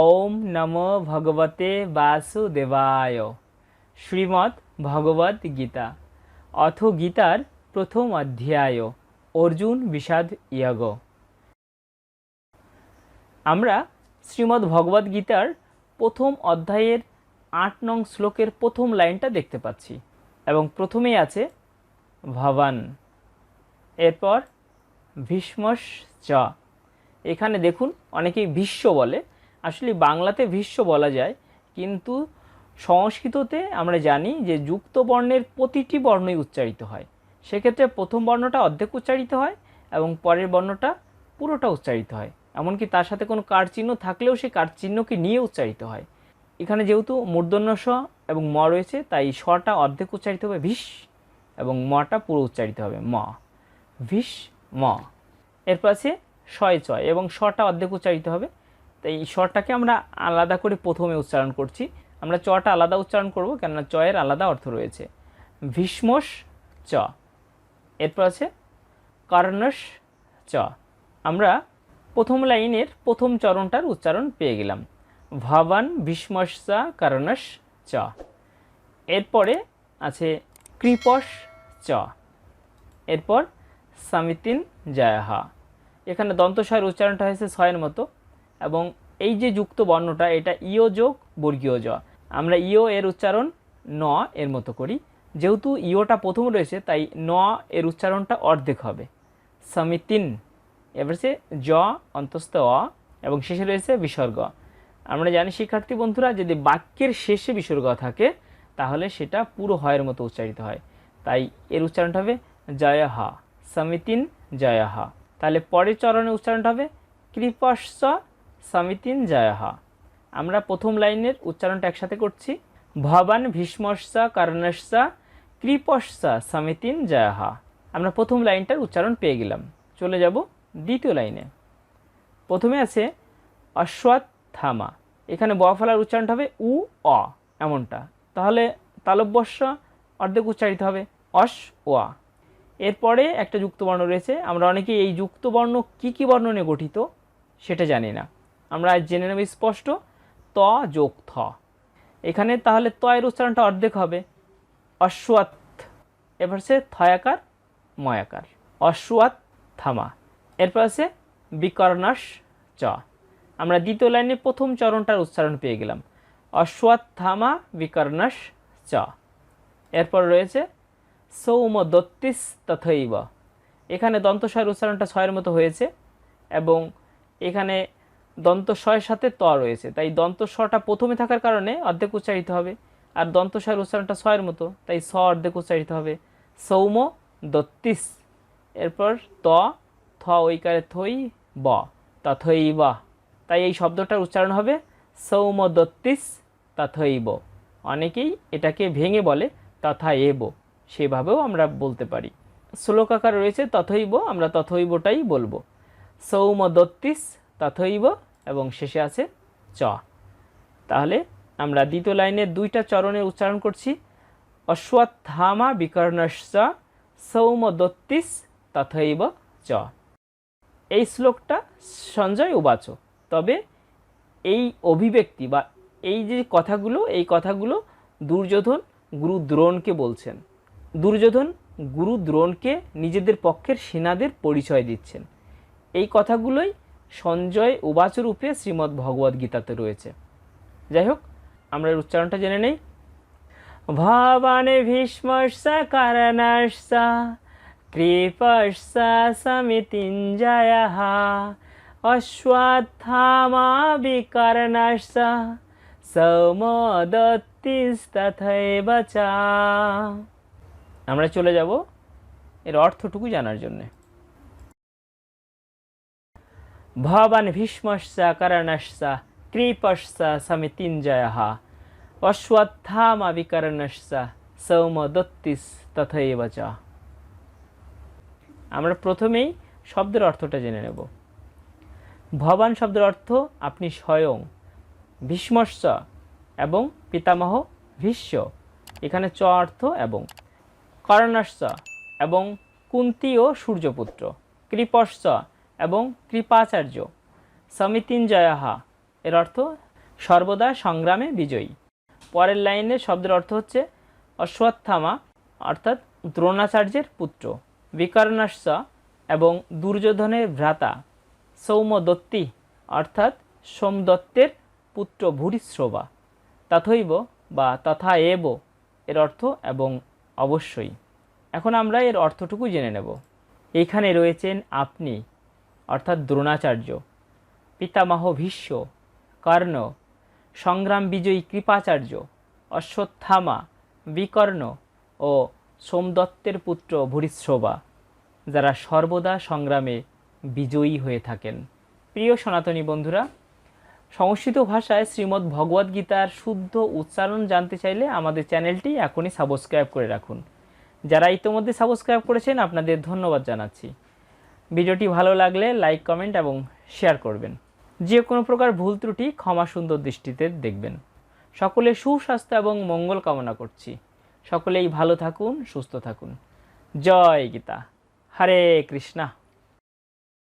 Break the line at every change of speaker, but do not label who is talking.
ওম নম ভগবতে বাসুদেবায় শ্রীমদ্ ভগবদ গীতা অথ গীতার প্রথম অধ্যায় অর্জুন বিষাদ ইয়াগ আমরা শ্রীমদ্ ভগবদ গীতার প্রথম অধ্যায়ের আট নং শ্লোকের প্রথম লাইনটা দেখতে পাচ্ছি। এবং প্রথমেই আছে, ভবান। এরপর ভীষ্মস চ এখানে দেখুন, অনেকেই ভীষ্ম বলে। আসলে বাংলাতে ভীষ্ম বলা যায়, কিন্তু সংস্কৃততে আমরা জানি যে যুক্ত বর্ণের প্রতিটি বর্ণই উচ্চারিত হয়। সেক্ষেত্রে প্রথম বর্ণটা অর্ধেক উচ্চারিত হয় এবং পরের বর্ণটা পুরোটা উচ্চারিত হয়। এমনকি তার সাথে কোনো কার চিহ্ন থাকলেও সেই কার চিহ্নকে নিয়ে উচ্চারিত হয়। এখানে যেহেতু মূর্ধন্য স এবং ম রয়েছে, তাই স্বটা অর্ধেক উচ্চারিত হবে ভিস এবং মটা পুরো উচ্চারিত হবে ম। ভিস ম। এরপর আছে শয় চয় এবং শটা অর্ধেক উচ্চারিত হবে তাই এই স্বরটাকে আমরা আলাদা করে প্রথমে উচ্চারণ করছি। আমরা চটা আলাদা উচ্চারণ করব, কেননা চয়ের আলাদা অর্থ রয়েছে। ভীষ্মস চ। এরপর আছে কর্ণস চ। আমরা প্রথম লাইনের প্রথম চরণটার উচ্চারণ পেয়ে গেলাম। ভবান ভীষ্মসা কর্ণস চ। এরপরে আছে কৃপস চ। এরপর সামিতিন জায়াহা। এখানে দন্তস্বয়ের উচ্চারণটা হয়েছে ছয়ের মতো। এবং এই যে যুক্ত বর্ণটা, এটা ইও যোগ বর্গীয় জ। আমরা ইও এর উচ্চারণ ন এর মতো করি। যেহেতু ইওটা প্রথম রয়েছে, তাই ন এর উচ্চারণটা অর্ধেক হবে। সমিতিন, এবার সে জ, অন্তস্থ অ, এবং শেষে রয়েছে বিসর্গ। আমরা জানি, শিক্ষার্থী বন্ধুরা, যদি বাক্যের শেষে বিসর্গ থাকে, তাহলে সেটা পুরো হয়ের মতো উচ্চারিত হয়। তাই এর উচ্চারণটা হবে জয় হা সমিতিন জয় হা তাহলে পরের চরণের উচ্চারণটা হবে কৃপস্য সমিতিন জয়হা। আমরা প্রথম লাইনের উচ্চারণটা একসাথে করছি। ভবান ভীষ্মস্য কর্ণস্য কৃপস্য সমিতিন জয়হা। আমরা প্রথম লাইনটার উচ্চারণ পেয়ে গেলাম। চলে যাব দ্বিতীয় লাইনে। প্রথমে আছে অশ্বত্থামা। এখানে ব ফলার উচ্চারণটা হবে উ, অ এমনটা। তাহলে তালব্যস্য অর্ধেক উচ্চারিত হবে অস ও আ এরপরে একটা যুক্তবর্ণ রয়েছে। আমরা অনেকেই এই যুক্তবর্ণ কী কী বর্ণ নিয়ে গঠিত সেটা জানি না। আমরা জেনে নেব স্পষ্ট, ত যোগ থ। এখানে তাহলে ত এর উচ্চারণটা অর্ধেক হবে। অশ্বাত এবার সে থয়াকার, ময়াকার। অশ্বাত থামা। এরপর আছে বিকর্ণাস চ। আমরা দ্বিতীয় লাইনে প্রথম চরণটার উচ্চারণ পেয়ে গেলাম। অশ্বাত থামা বিকর্ণাস চ। এরপর রয়েছে সৌম দত্তিস তথৈব। এখানে দন্তস্বয়ের উচ্চারণটা ছয়ের মতো হয়েছে এবং এখানে দন্তস্বয়ের সাথে ত রয়েছে। তাই দন্তস্বটা প্রথমে থাকার কারণে অর্ধেক উচ্চারিত হবে। আর দন্তস্বয়ের উচ্চারণটা ছয়ের মতো, তাই স অর্ধেক উচ্চারিত হবে। সৌম দত্তিস। এরপর ত, থ ঐকারে থই ব, তথই বা। তাই এই শব্দটার উচ্চারণ হবে সৌম দত্তিস তথৈব অনেকেই এটাকে ভেঙে বলে তথা এব সেভাবেও আমরা বলতে পারি। শ্লোক আকার রয়েছে তথৈব আমরা তথৈবটাই বলব। সৌম দত্তিস তথৈব এবং শেষে আছে চ। তাহলে আমরা দ্বিতীয় লাইনের দুইটা চরণের উচ্চারণ করছি। অশ্বত্থামা বিকর্ণস্য সৌম দত্তিস তথৈব চ। এই শ্লোকটা সঞ্জয় উবাচ। তবে এই অভিব্যক্তি বা এই যে কথাগুলো, এই কথাগুলো দুর্যোধন গুরু দ্রোণকে বলছেন। দুর্যোধন গুরু দ্রোণকে নিজেদের পক্ষের সেনাদের পরিচয় দিচ্ছেন। এই কথাগুলোই সঞ্জয় উবাচ রূপে শ্রীমদ্ ভগবদ গীতাতে রয়েছে। যাই হোক, আমরা এর উচ্চারণটা জেনে নেই। ভবানে ভীষ্মস্য কারণস্য কৃপস্য সমিতিঞ্জয় অশ্বত্থামা বিকর্ণস্য সৌমদত্তিস্তথৈব আমরা চলে যাব। এর অর্থটুকু জানার জন্যে। ভবান ভীষ্মস্য কর্ণস্য কৃপস্য সমিতিঞ্জয়। অশ্বত্থামা বিকর্ণস্য সৌমদত্তিস তথৈব চ। আমরা প্রথমেই শব্দের অর্থটা জেনে নেব। ভবান শব্দের অর্থ আপনি স্বয়ং ভীষ্মস্য এবং পিতামহ ভীষ্ম। এখানে চ অর্থ এবং। কর্ণস্য এবং কুন্তি ও সূর্যপুত্র। কৃপস্য এবং কৃপাচার্য। সমিতিঞ্জয়াহা, এর অর্থ সর্বদা সংগ্রামে বিজয়ী। পরের লাইনের শব্দের অর্থ হচ্ছে অশ্বত্থামা, অর্থাৎ দ্রোণাচার্যের পুত্র। বিকর্ণস্য এবং দুর্যোধনের ভ্রাতা সৌম্যদত্তি অর্থাৎ সোমদত্তের পুত্র ভূরিশ্রবা। তথৈব বা তথা এব এর অর্থ এবং অবশ্যই। এখন আমরা এর অর্থটুকু জেনে নেব। এইখানে রয়েছেন আপনি অর্থাৎ দ্রোণাচার্য। পিতামহ ভীষ্ম, কর্ণ, সংগ্রাম বিজয়ী কৃপাচার্য, অশ্বত্থামা, বিকর্ণ ও সোমদত্তের পুত্র ভূরিশ্রবা যারা সর্বদা সংগ্রামে বিজয়ী হয়ে থাকেন। প্রিয় সনাতনী বন্ধুরা, সংস্কৃত ভাষায় শ্রীমদ্ ভগবদ গীতার শুদ্ধ উচ্চারণ জানতে চাইলে আমাদের চ্যানেলটি এখনই সাবস্ক্রাইব করে রাখুন। যারা ইতোমধ্যে সাবস্ক্রাইব করেছেন, আপনাদের ধন্যবাদ জানাচ্ছি। ভিডিওটি ভালো লাগলে লাইক, কমেন্ট এবং শেয়ার করবেন। যে কোনো প্রকার ভুল ত্রুটি ক্ষমা সুন্দর দৃষ্টিতে দেখবেন। সকলে সুস্বাস্থ্য এবং মঙ্গল কামনা করছি। সকলেই ভালো থাকুন, সুস্থ থাকুন। জয় গীতা। হরে কৃষ্ণা।